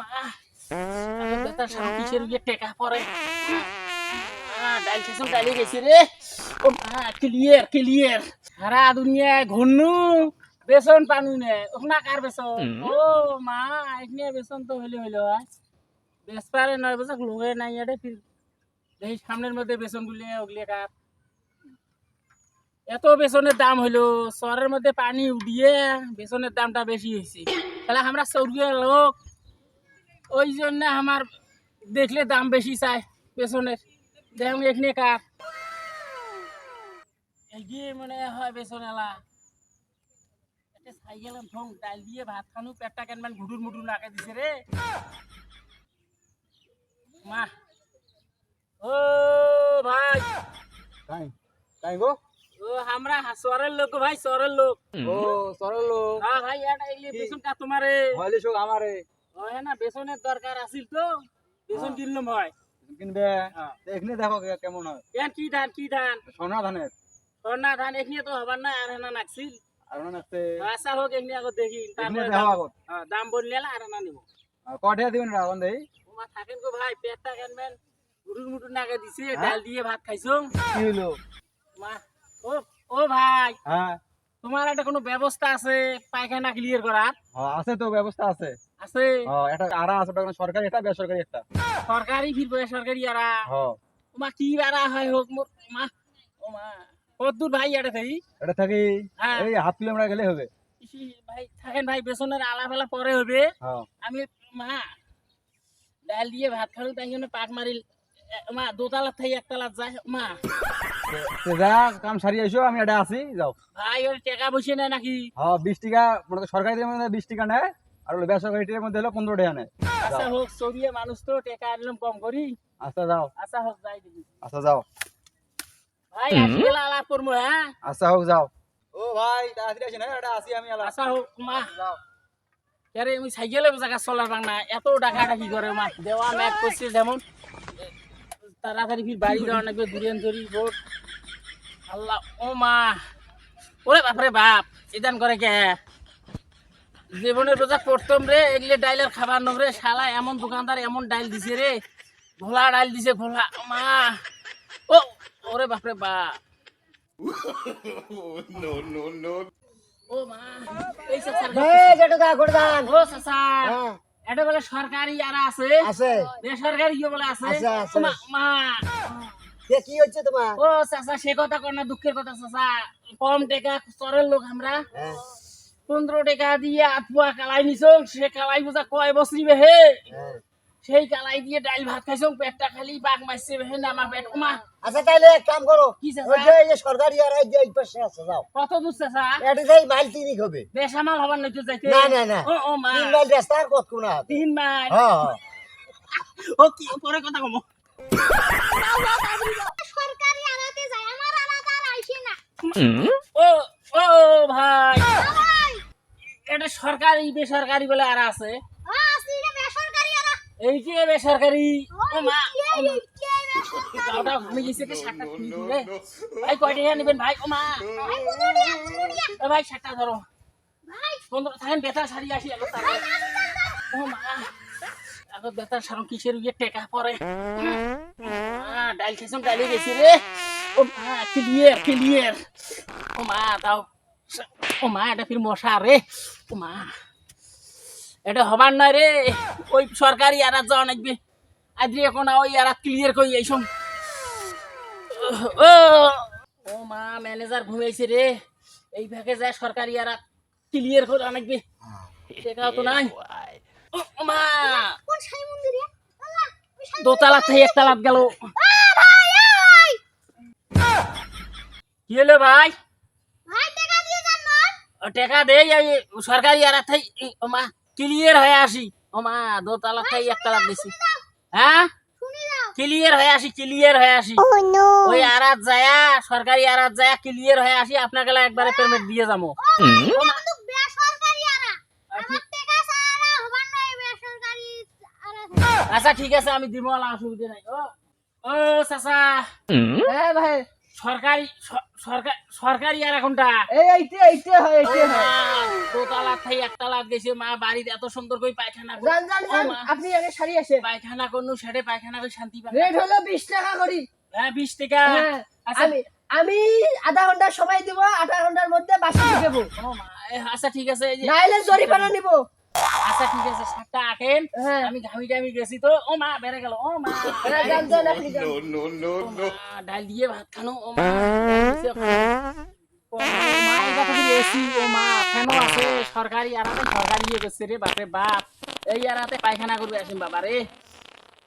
মা। এখন বেটা কিসের গিয়ে টেকা পরে ডাইল খেসম ডাইলে গেছি রে। ও মা ক্লিয়ার ক্লিয়ার সারা দুনিয়া ঘন্নু বেসন পানু নে। ওখানে কার বেসন? ও মা এখানে বেসন তো হইলে হইল আজ নয় বছর লোকে নাই ফির। দেখি সামনের মধ্যে বেসন গুলি ওগুলি কার এত বেসনের দাম হইল শহরের মধ্যে পানি উঠিয়ে বেসনের দামটা বেশি হয়েছে তাহলে আমরা সৌরিয়া লোক ওই জন্য আমার দেখলে দাম বেশি চাই বেসনের দেখুন এখানে কার। এগিয়ে মনে হয় এলা একটা সাইকেল ঠোং ডাল দিয়ে ভাত খানু পেটটা কেনমান ঘুটুর মুটুর লাগাই দিছে রে। মা। ও ভাই। তাই তাই গো? ও আমরা শহরের লোক ভাই শহরের লোক। ও সরল লোক। হ্যাঁ ভাই এটা বেসন কা তোমারে। হইলে শোক আমারে। হ্যাঁ না বেসনের দরকার আছিল তো বেসন কিনলাম কিনবে? হ্যাঁ। তো এখানে দেখো কেমন হয়। কেন কি ধান কি ধান? সোনা ধানের। সোনা ধান এখানে তো হবার না আর না নাকছিল। আর ওখানে আছে আশা হোক এখানে আগত দেখি তারপরে দেখো আগত হ্যাঁ, দাম বললে আর না নিব। আর দিবেন রাখুন দেই? ওমা থাকেন গো ভাই পেটটা কেনবেন মুটুর নাগে দিছে হ্যাঁ? ডাল দিয়ে ভাত খাইছো। কি হলো মা ও ও ভাই। হ্যাঁ তোমার একটা কোনো ব্যবস্থা আছে পায়খানা ক্লিয়ার করার আছে তো ব্যবস্থা আছে। আছে। এটা আরা আছে সরকারি এটা বেসরকারি একটা। সরকারি ফির বেসরকারি আরা। হ। ওমা কি বারা হয় হোক মোর মা। ও মা কদ্দুর ভাই এটা থাকি। এটা থাকি? হ্যাঁ। এই হাফ কিলোমিটার গেলে হবে। ভাই থাকেন ভাই বেসনের পরে হবে। আমি মা ডাল দিয়ে ভাত খালো তাই জন্য মারি মা দোতলা থেকে একতলা যায় মা। যা কাম সারি আইসো আমি এটা আছি যাও। ভাই ওর টাকা বসে নেয় নাকি? হ্যাঁ বিশ টাকা সরকারি বিশ টাকা নেয়। আর হলো বেসরকারি টির মধ্যে হলো পনেরো টাকা নেয়। আচ্ছা হোক সরিয়ে মানুষ তো টাকা আনলাম কম করি। আচ্ছা যাও। আচ্ছা হোক যাই দিবি আচ্ছা যাও। ভাই আসি গেলে আলাপ করব হ্যাঁ? আচ্ছা হোক যাও। ও ভাই তাড়াতাড়ি আসেন হ্যাঁ এটা আসি আমি আচ্ছা হোক মা। যাও। আরে আমি সাইকেলে জায়গা চলার না। এত টাকা টাকি করে মা? দেওয়া ম্যাপ করছে যেমন। তাড়াতাড়ি ফির বাড়ি যাওয়া নাকি দূরেন ধরি রোড আল্লাহ ও মা। ওরে বাপরে বাপ চিদান করে কে? জীবনের বোঝা করতাম রে এগুলো ডাইলের খাবার নক রে। শালা এমন দোকানদার এমন ডাইল দিছে রে। ঘোলা ডাইল দিছে ঘোলা। মা। ও ওরে বাপরে বাপ। ও মা। এই সব এই জেঠুদা গুড়দান ও চাচা। হ্যাঁ। এটা বলে সরকারি আর আছে। আছে। বেসরকারি বলে আছে। ও মা, মা। কি হচ্ছে তোমার? ও চাচা সে কথা কর না দুঃখের কথা চাচা। কম টাকা চরের লোক আমরা। হ্যাঁ। পনেরো টাকা দিয়ে আতুয়া কালাই নিছ সে কালাই বোঝা কয় বসরিবে হে হ্যাঁ। সেই কালাই দিয়ে ডাইল ভাত খাইছ পেটটা খালি বাঘ মারছে হে না আমার পেট ওমা আচ্ছা তাহলে এক কাম করো কি চাচা? এই যে সরকারি আর এই যে পাশে আছে যাও। কত দূর চাচা? এটা যাই মাইল হবে বেসামাল হবার নাই তো? যাইতে না না না। ও ও মা। তিন মাইল রাস্তা আর কত কোনা তিন মাইল। হ্যাঁ ও কি? পরে কথা কমো সরকারি আড়াতে যায় আমার আর আইসে না। ও ও ভাই। এটা সরকারি বেসরকারি বলে আর আছে। এই যে বেসরকারি। ও মা। কে বেসরকারি। ভাই কয় নেবেন ভাই? ও মা। ভাই কুদুরিয়া কুদুরিয়া এ ভাই সাতটা ধরো। ভাই। পনেরো থাকেন বেতার শাড়ি আসি ও মা। এখন বেতার সারম কিসের টেকা পরে মা, ডাইল খেয়েছিলাম ডাইলে গেছি রে। ও মা ক্লিয়ার ক্লিয়ার ও মা দাও। ও মা এটা ফির মশা রে। ও মা এটা হবার নয় রে। ওই সরকারি আর যাওয়া নাকবে আজকে এখন ওই আর ক্লিয়ার করি এই সব ও মা ম্যানেজার ঘুমাইছে রে। এই ভাগে যায় সরকারি আর ক্লিয়ার করে আনাকবে সেটাও তো নাই। ও মা দোতলা থেকে একতলাত গেল। ভাই কি হলো ভাই? টাকা দেই এই সরকারি আর থাই ও মা ক্লিয়ার হয়ে আসি ও মা দোতলা থেকে একতলাত দিছি হ্যাঁ ক্লিয়ার হয়ে আসি ক্লিয়ার হয়ে আসি ওই আরাত যায়া সরকারি আরাত যায়া ক্লিয়ার হয়ে আসি আপনাকে একবারে পেমেন্ট দিয়ে যাব আচ্ছা ঠিক আছে আমি দিব অসুবিধা নাই ও ও চাচা হ্যাঁ ভাই সরকারি সরকার সরকারি আর এখনটা। এই এইতে এইতে হয় এইতে হয়। দোতলা থেকে একতলা গেছে মা বাড়িতে এত সুন্দর করে পায়খানা জান জান মা, আপনি আগে সারি আসেন পায়খানা করনু সেটে পায়খানা করে শান্তি পায় রেট হলো বিশ টাকা করি। হ্যাঁ বিশ টাকা। হ্যাঁ, আচ্ছা। আমি আমি আধা ঘণ্টা সময় দিব আধা ঘণ্টার মধ্যে বাসি দেবো। আচ্ছা ঠিক আছে নাইলে জরিমানা নিব। আচ্ছা ঠিক আছে সাতটা আঁকেন। হ্যাঁ। আমি ঘামি টামি গেছি তো। ও মা বেড়ে গেল। ও মা। ডাল দিয়ে ভাত খানো। ও মা সরকারি আরাতে সরকারি ইয়ে করছে রে বাপরে বাপ। এই আরাতে পায়খানা করবে আসিম বাবা রে।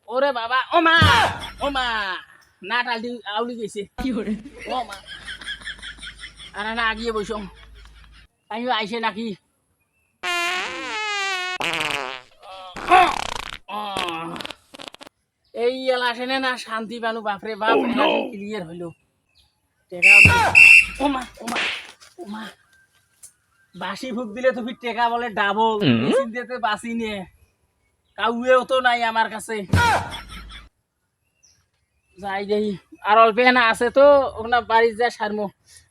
ওরে বাবা ও মা ও মা না ডাল দি আউলি গেছে কি করে? ও মা। আর না আগিয়ে বসো আমিও আইসে নাকি। এই এলাকানে না শান্তি পানু বাপরে বাপ ক্লিয়ার হইল টেকা ওমা ওমা ওমা বাসি ফুক দিলে তুমি টেকা বলে ডাবল মেশিন দিতে বাসি নিয়ে। কাউয়েও তো নাই আমার কাছে। যাই যাই আর অল্প না আছে তো ওখানে বাড়ি যা সারমো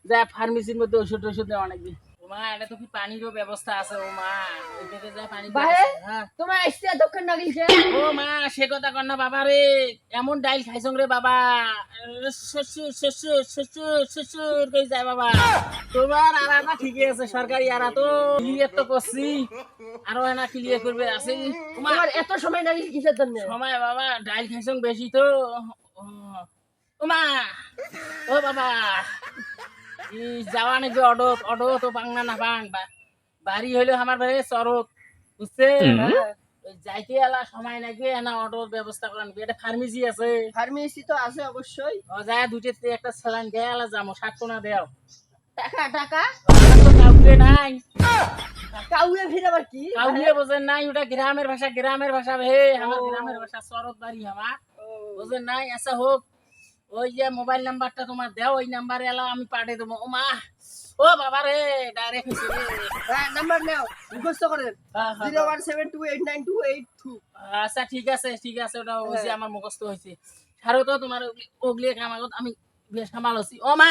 যা ফার্মেসির মধ্যে ওষুধ টষুধ দেওয়া অনেকদিন। মা এটা তো কি পানিরও ব্যবস্থা আছে ও মা। ওইটাতে যা পানি বাহে? হ্যাঁ। তোমার দক্ষিণ ও মা সে কথা কর না বাবা রে। এমন ডাইল খাইছং রে বাবা। শ্বশুর শ্বশুর শ্বশুর শ্বশুর কই যায় বাবা। তোমার ঠিকই আছে সরকারি আরা তো। ক্লিয়ার তো করছি। আরও এনা ক্লিয়ার করবে আছে তোমার এত সময় কিসের জন্য? সময় বাবা ডাইল খাইছং বেশি তো। ও মা ও বাবা। ই যাওয়া নাকি অটো অটো তো বাংলা না বাং বা- বাড়ি হইল আমার বাড়ি চরক বুঝছে যাইতে এলা সময় নাকি অটোর ব্যবস্থা করেন এটা ফার্মেসি আছে। ফার্মেসি তো আছে অবশ্যই ও যায় দুইটা একটা স্যালাইন দেয় এলা টাকা দেও। টাকা টাকা? তো কাউকে নাই। কাউয়ে ফিরে আবার কি? কাউকে বোঝেন নাই ওটা গ্রামের ভাষা গ্রামের ভাষা হে। আমার গ্রামের ভাষা চরক বাড়ি আমার বোঝেন নাই আচ্ছা হোক ওই যে মোবাইল নাম্বারটা তোমার দেও ওই নাম্বারে এলা আমি পাঠিয়ে দেবো। ও মা ও বাবা রে ডাইরেক্ট হ্যাঁ নাম্বার নাও মুখস্থ করে হ্যাঁ, হ্যাঁ, zero one seven two eight nine two eight two. আচ্ছা ঠিক আছে ঠিক আছে ওটা হয়েছে আমার মুখস্থ হয়েছে ছাড়ো তো তোমার ওগলিয়ে ওগলি কামাগত আমি বেশ কামাল আছি। ও মা।